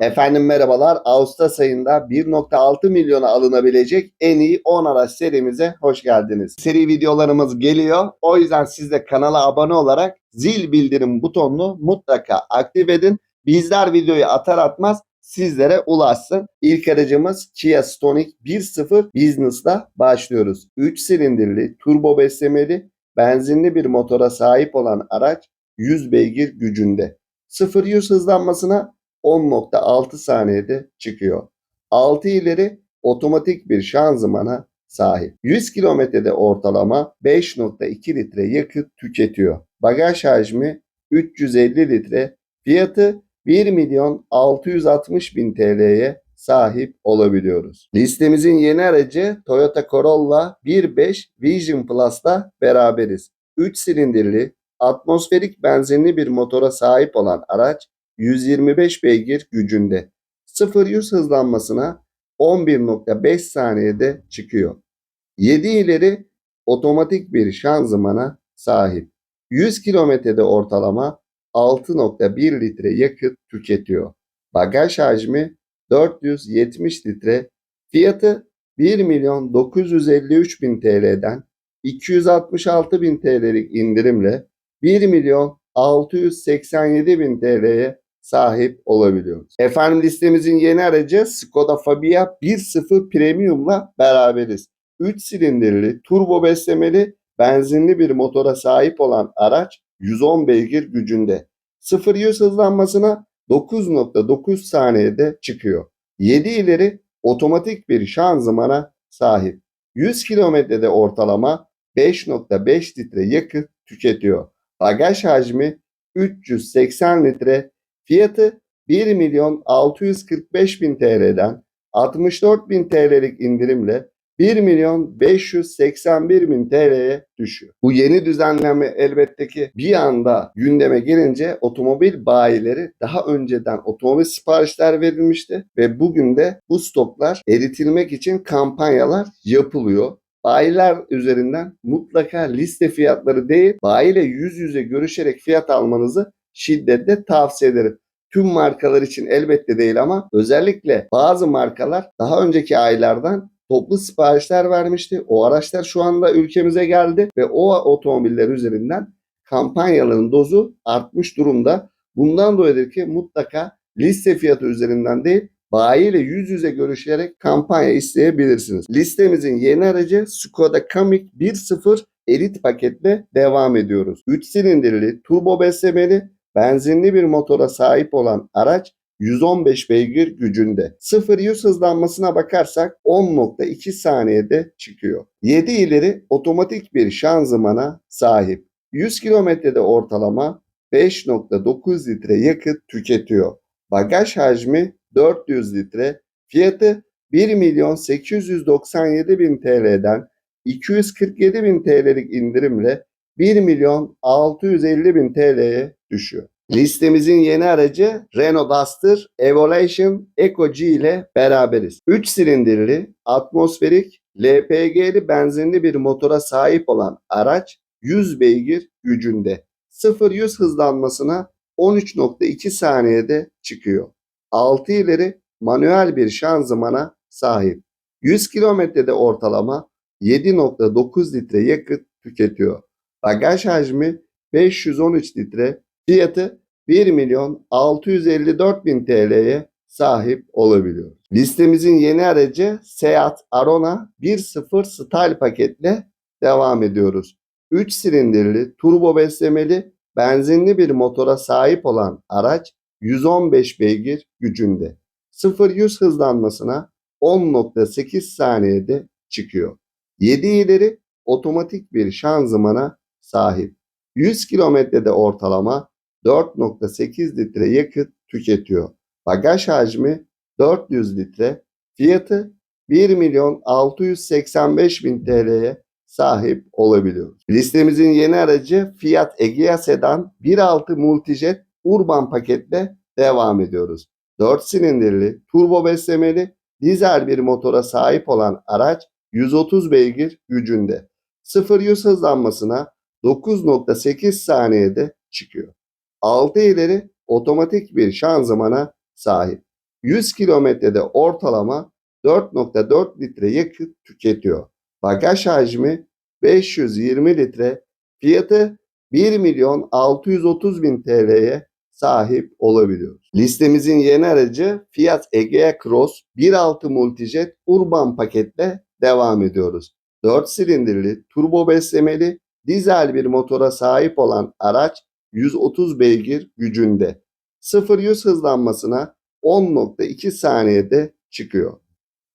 Efendim merhabalar. Ağustos ayında 1.6 milyona alınabilecek en iyi 10 araç serimize hoş geldiniz. Seri videolarımız geliyor. O yüzden siz de kanala abone olarak zil bildirim butonunu mutlaka aktif edin. Bizler videoyu atar atmaz sizlere ulaşsın. İlk aracımız Kia Stonic 1.0 Business'la başlıyoruz. 3 silindirli, turbo beslemeli, benzinli bir motora sahip olan araç 100 beygir gücünde. 0-100 hızlanmasına 10.6 saniyede çıkıyor. 6 ileri otomatik bir şanzımana sahip. 100 kilometrede ortalama 5.2 litre yakıt tüketiyor. Bagaj hacmi 350 litre. Fiyatı 1 milyon 660 bin TL'ye sahip olabiliyoruz. Listemizin yeni aracı Toyota Corolla 1.5 Vision Plus'la beraberiz. 3 silindirli, atmosferik benzinli bir motora sahip olan araç 125 beygir gücünde. 0-100 hızlanmasına 11.5 saniyede çıkıyor. 7 ileri otomatik bir şanzımana sahip. 100 kilometrede ortalama 6.1 litre yakıt tüketiyor. Bagaj hacmi 470 litre. Fiyatı 1 milyon 953 bin TL'den 266 bin TL'lik indirimle 1 milyon 687 bin TL'ye sahip olabiliyoruz. Efendim listemizin yeni aracı Skoda Fabia 1.0 Premium'la beraberiz. 3 silindirli, turbo beslemeli, benzinli bir motora sahip olan araç 110 beygir gücünde. 0-100 hızlanmasına 9.9 saniyede çıkıyor. 7 ileri otomatik bir şanzımana sahip. 100 kilometrede ortalama 5.5 litre yakıt tüketiyor. Bagaj hacmi 380 litre Fiyatı 1 milyon 645 bin TL'den 64 bin TL'lik indirimle 1 milyon 581 bin TL'ye düşüyor. Bu yeni düzenleme elbette ki bir anda gündeme gelince otomobil bayileri daha önceden otomobil siparişler verilmişti ve bugün de bu stoklar eritilmek için kampanyalar yapılıyor. Bayiler üzerinden mutlaka liste fiyatları değil, bayiyle yüz yüze görüşerek fiyat almanızı şiddetle tavsiye ederim. Tüm markalar için elbette değil ama özellikle bazı markalar daha önceki aylardan toplu siparişler vermişti. O araçlar şu anda ülkemize geldi ve o otomobiller üzerinden kampanyaların dozu artmış durumda. Bundan dolayıdır ki mutlaka liste fiyatı üzerinden değil bayi ile yüz yüze görüşerek kampanya isteyebilirsiniz. Listemizin yeni aracı Skoda Kamiq 1.0 Elite paketle devam ediyoruz. 3 silindirli, turbo beslemeli benzinli bir motora sahip olan araç 115 beygir gücünde. 0-100 hızlanmasına bakarsak 10.2 saniyede çıkıyor. 7 ileri otomatik bir şanzımana sahip. 100 kilometrede ortalama 5.9 litre yakıt tüketiyor. Bagaj hacmi 400 litre. Fiyatı 1 milyon 897 bin TL'den 247 bin TL'lik indirimle 1 milyon 650 bin TL'ye düşüyor. Listemizin yeni aracı Renault Duster Evolution Eco G ile beraberiz. 3 silindirli, atmosferik, LPG'li benzinli bir motora sahip olan araç 100 beygir gücünde. 0-100 hızlanmasına 13.2 saniyede çıkıyor. 6 ileri manuel bir şanzımana sahip. 100 kilometrede ortalama 7.9 litre yakıt tüketiyor. Bagaj hacmi 513 litre, fiyatı 1 milyon 654 bin TL'ye sahip olabiliyor. Listemizin yeni aracı Seat Arona 1.0 Style paketle devam ediyoruz. 3 silindirli, turbo beslemeli, benzinli bir motora sahip olan araç 115 beygir gücünde. 0-100 hızlanmasına 10.8 saniyede çıkıyor. 7 ileri otomatik bir şanzımana sahip. 100 kilometrede ortalama 4.8 litre yakıt tüketiyor. Bagaj hacmi 400 litre. Fiyatı 1 milyon 685 bin TL'ye sahip olabiliyor. Listemizin yeni aracı Fiat Egea Sedan 1.6 Multijet Urban paketle devam ediyoruz. 4 silindirli, turbo beslemeli, dizel bir motora sahip olan araç 130 beygir gücünde. 0-100 hızlanmasına 9.8 saniyede çıkıyor. 6 ileri otomatik bir şanzımana sahip. 100 kilometrede ortalama 4.4 litre yakıt tüketiyor. Bagaj hacmi 520 litre, fiyatı 1 milyon 630 bin TL'ye sahip olabiliyoruz. Listemizin yeni aracı Fiat Egea Cross 1.6 Multijet Urban paketle devam ediyoruz. 4 silindirli, turbo beslemeli, dizel bir motora sahip olan araç 130 beygir gücünde. 0-100 hızlanmasına 10.2 saniyede çıkıyor.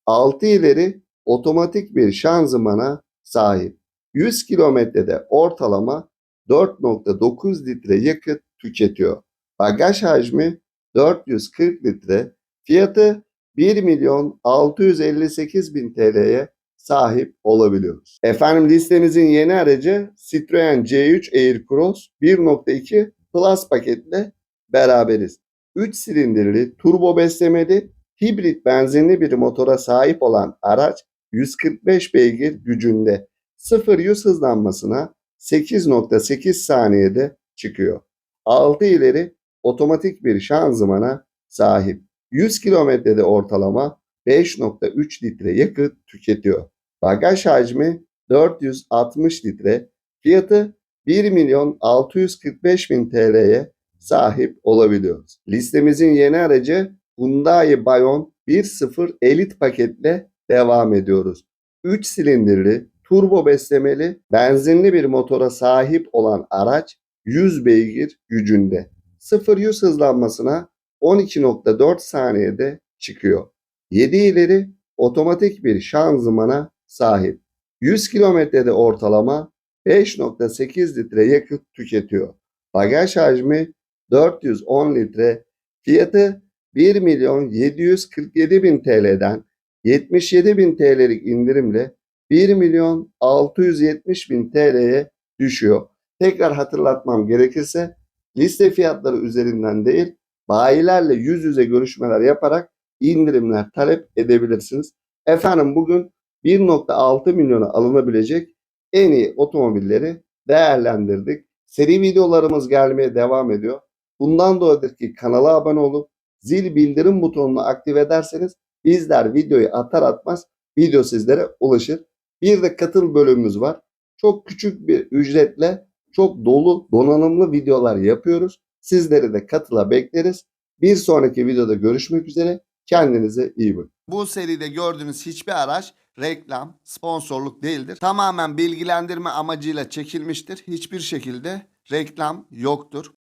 6 ileri otomatik bir şanzımana sahip. 100 kilometrede ortalama 4.9 litre yakıt tüketiyor. Bagaj hacmi 440 litre. Fiyatı 1 milyon 658 bin TL'ye sahip olabiliyoruz. Efendim listemizin yeni aracı Citroen C3 Aircross 1.2 Plus paketle beraberiz. 3 silindirli, turbo beslemeli, hibrit benzinli bir motora sahip olan araç 145 beygir gücünde 0-100 hızlanmasına 8.8 saniyede çıkıyor. 6 ileri otomatik bir şanzımana sahip. 100 kilometrede ortalama 5.3 litre yakıt tüketiyor. Bagaj hacmi 460 litre. Fiyatı 1 milyon 645 bin TL'ye sahip olabiliyoruz. Listemizin yeni aracı Hyundai Bayon 1.0 Elite paketle devam ediyoruz. 3 silindirli, turbo beslemeli, benzinli bir motora sahip olan araç 100 beygir gücünde. 0-100 hızlanmasına 12.4 saniyede çıkıyor. 7 ileri otomatik bir şanzımana sahip. 100 kilometrede ortalama 5.8 litre yakıt tüketiyor. Bagaj hacmi 410 litre. Fiyatı 1 milyon 747 bin TL'den 77 bin TL'lik indirimle 1 milyon 670 bin TL'ye düşüyor. Tekrar hatırlatmam gerekirse liste fiyatları üzerinden değil bayilerle yüz yüze görüşmeler yaparak indirimler talep edebilirsiniz. Efendim bugün 1.6 milyona alınabilecek en iyi otomobilleri değerlendirdik. Seri videolarımız gelmeye devam ediyor. Bundan dolayıdır ki kanala abone olup zil bildirim butonunu aktif ederseniz bizler videoyu atar atmaz video sizlere ulaşır. Bir de katıl bölümümüz var. Çok küçük bir ücretle çok dolu donanımlı videolar yapıyoruz. Sizleri de katıla bekleriz. Bir sonraki videoda görüşmek üzere. Kendinize iyi bakın. Bu seride gördüğünüz hiçbir araç reklam, sponsorluk değildir. Tamamen bilgilendirme amacıyla çekilmiştir. Hiçbir şekilde reklam yoktur.